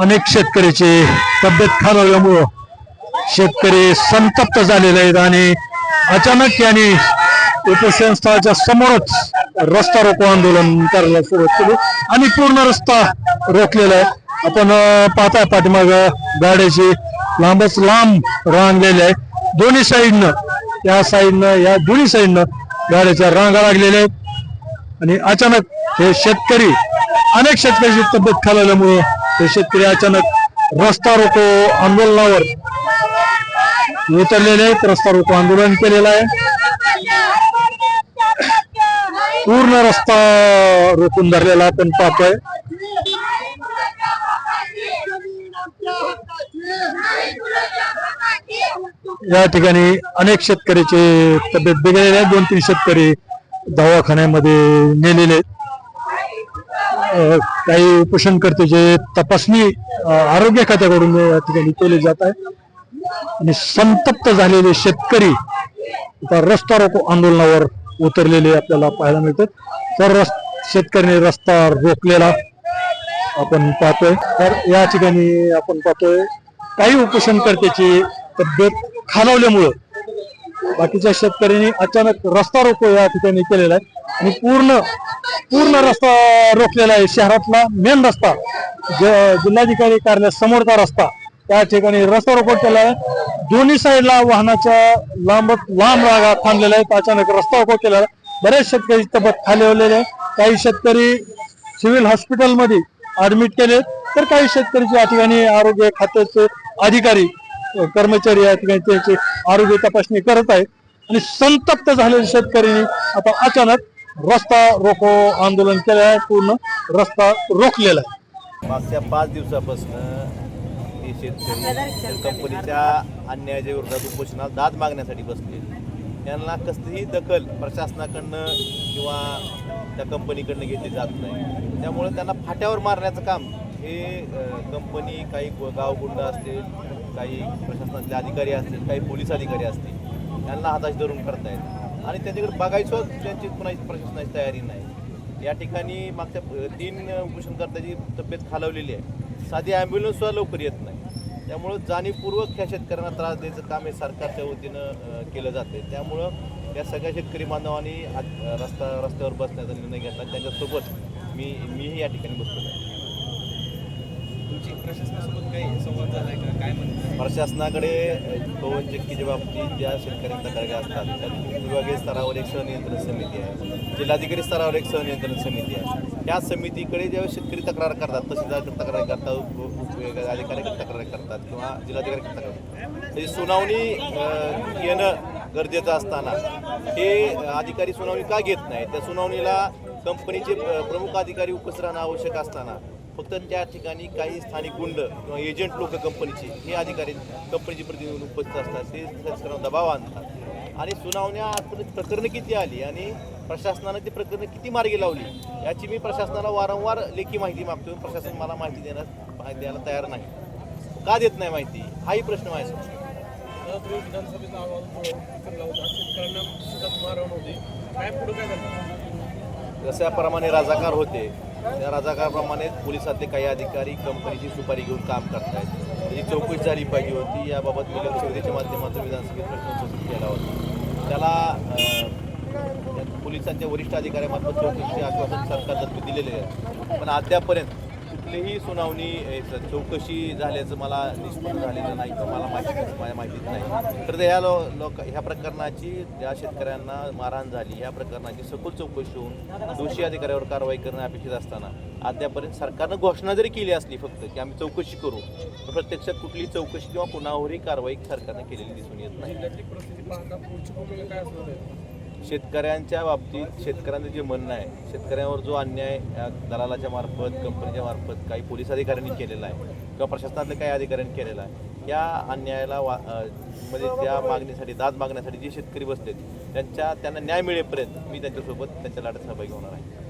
अनेक शेतकऱ्याचे तब्येत खालावल्यामुळं शेतकरी संतप्त झालेले आहेत आणि अचानक यांनी उपसंस्थाच्या समोरच रस्ता रोको आंदोलन करायला सुरुवात केली आणि पूर्ण रस्ता रोखलेला आहे. आपण अं, पाहताय पाठीमाग गाड्याची लांबच लांब रांगलेली आहे. दोन्ही साईडनं या साईडनं या दोन्ही साईडनं गाड्याच्या रांगा लागलेल्या आहेत. आणि अचानक हे शेतकरी अनेक शेतकऱ्याची तब्येत खालावल्यामुळे हे शेतकरी अचानक रस्ता रोको आंदोलनावर उतरलेले आहेत. रस्ता रोको आंदोलन केलेलं आहे. पूर्ण रस्ता रोखून धरलेला आपण पाहतोय या ठिकाणी अनेक शेतकऱ्याचे तब्येत बिघडलेले आहेत. दोन तीन शेतकरी दवाखान्यामध्ये नेलेले आहेत. काही काही जे तपासणी आरोग्य खात्याकडून या ठिकाणी केली जात आहे. आणि संतप्त झालेले शेतकरी आता रस्ता रोको आंदोलनावर उतरलेले आपल्याला पाहायला मिळतात. तर रस् शेतकऱ्याने रस्ता रोखलेला आपण पाहतोय. तर या ठिकाणी आपण पाहतोय काही उपोषणकर्त्याची तब्येत खालावल्यामुळं बाकीच्या शेतकऱ्यांनी अचानक रस्ता रोको या ठिकाणी केलेला आहे. आणि पूर्ण पूर्ण रस्ता रोखलेला आहे शहरातला. मेन रस्ता ज- जिल्हाधिकारी कार्यालय समोरचा रस्ता. त्या ठिकाणी रस्ता रोको केला आहे. दोन्ही साईडला वाहनाच्या लांब लांब रागा थांबलेल्या आहेत. अचानक रस्ता रोको केला आहे. बरेच शेतकरी तब्येत खाली आहे काही शेतकरी सिव्हिल हॉस्पिटलमध्ये ऍडमिट केले तर काही शेतकऱ्याचे या ठिकाणी आरोग्य खात्याचे अधिकारी कर्मचारी या ठिकाणी त्यांची आरोग्य तपासणी करत आहेत. आणि संतप्त झालेल्या शेतकऱ्यांनी आता अचानक रस्ता रोको आंदोलन केलं आहे पूर्ण रस्ता रोखलेला आहे. मागच्या पाच दिवसापासून हे शेतकरी कंपनीच्या अन्यायाच्या विरोधात उपोषणाला दाद मागण्यासाठी बसले यांना कसलीही दखल प्रशासनाकडनं किंवा त्या कंपनीकडनं घेतली जात नाही. त्यामुळे त्यांना फाट्यावर मारण्याचं काम हे कंपनी काही गावगुंड असतील काही प्रशासनातले अधिकारी असतील काही पोलीस अधिकारी असतील यांना हाताशी धरून करतायत. आणि त्यांच्याकडे बघायचं त्यांची कुणाची प्रशासनाची तयारी नाही. या ठिकाणी मागच्या तीन उपोषणकर्त्याची तब्येत खालावलेली आहे. साधी ॲम्ब्युलन्ससुद्धा लवकर येत नाही. त्यामुळं जाणीवपूर्वक ह्या शेतकऱ्यांना त्रास द्यायचं काम हे सरकारच्या वतीनं केलं जाते. त्यामुळं या सगळ्या शेतकरी बांधवांनी रस्ता रस्त्यावर बसण्याचा निर्णय घेतला. त्यांच्यासोबत मी मीही या ठिकाणी बसलो आहे. तुमची प्रशासनासोबत काही संवाद का? काय म्हणतात? प्रशासनाकडे पवन चक्कीच्या बाबतीत ज्या शेतकऱ्यांच्या तक्रारी असतात त्या विभागीय स्तरावर एक सहनियंत्रण समिती आहे. जिल्हाधिकारी स्तरावर एक सहनियंत्रण समिती आहे. त्या समितीकडे जेव्हा शेतकरी तक्रार करतात तहसीलदार तक्रार करतात उप- अधिकाऱ्याकडे तक्रार करतात किंवा जिल्हाधिकारी तक्रार करतात. त्याची सुनावणी येणं गरजेचं असताना हे अधिकारी सुनावणी का घेत नाही त्या सुनावणीला कंपनीचे प्रमुख अधिकारी उपस्थित राहणं आवश्यक असताना फक्त त्या ठिकाणी काही स्थानिक गुंड किंवा एजंट लोक कंपनीचे हे अधिकारी कंपनीचे प्रतिनिधी उपस्थित असतात. ते शेतकऱ्यांना दबाव आणतात. आणि सुनावण्या प्रकरणं किती आली आणि प्रशासनानं ती प्रकरणं किती मार्गी लावली याची मी प्रशासनाला वारंवार लेखी माहिती मागतो प्रशासन मला माहिती देण्यास द्यायला तयार नाही. का देत नाही माहिती? हाही प्रश्न तुम्ही विधानसभेचा होता जशाप्रमाणे राजाकार होते त्या राजाकारप्रमाणे पोलिसातले काही अधिकारी कंपनीची सुपारी घेऊन काम करतायत. त्याची चौकशी झाली पाहिजे होती. याबाबत मी लोकसभेच्या माध्यमातून विधानसभेत प्रश्न उपस्थित केला होता. त्याला पोलिसांच्या वरिष्ठ अधिकाऱ्यामार्फत चौकशीचे आश्वासन सरकारतर्फे दिलेले आहे. पण अद्यापर्यंत कुठलीही सुनावणी चौकशी झाल्याचं मला निष्पन्न झालेलं नाही किंवा मला माहिती माझ्या माहितीत नाही. तर ह्या लो लोक ह्या प्रकरणाची ज्या शेतकऱ्यांना मारहाण झाली ह्या प्रकरणाची सखोल चौकशी होऊन दोषी अधिकाऱ्यावर कारवाई करणं अपेक्षित असताना अद्यापर्यंत सरकारनं घोषणा जरी केली असली फक्त की आम्ही चौकशी करू पण प्रत्यक्षात कुठली चौकशी किंवा कुणावरही कारवाई सरकारनं केलेली दिसून येत नाही. शेतकऱ्यांच्या बाबतीत शेतकऱ्यांचं जे म्हणणं आहे शेतकऱ्यांवर जो अन्याय दलालाच्या मार्फत कंपनीच्या मार्फत काही पोलीस अधिकाऱ्यांनी केलेला आहे किंवा प्रशासनातल्या काही अधिकाऱ्यांनी केलेला आहे या अन्यायाला वा म्हणजे त्या मागणीसाठी दाद मागण्यासाठी जे शेतकरी बसलेत त्यांच्या त्यांना न्याय मिळेपर्यंत मी त्यांच्यासोबत त्यांच्या लढ्यात सहभागी होणार आहे.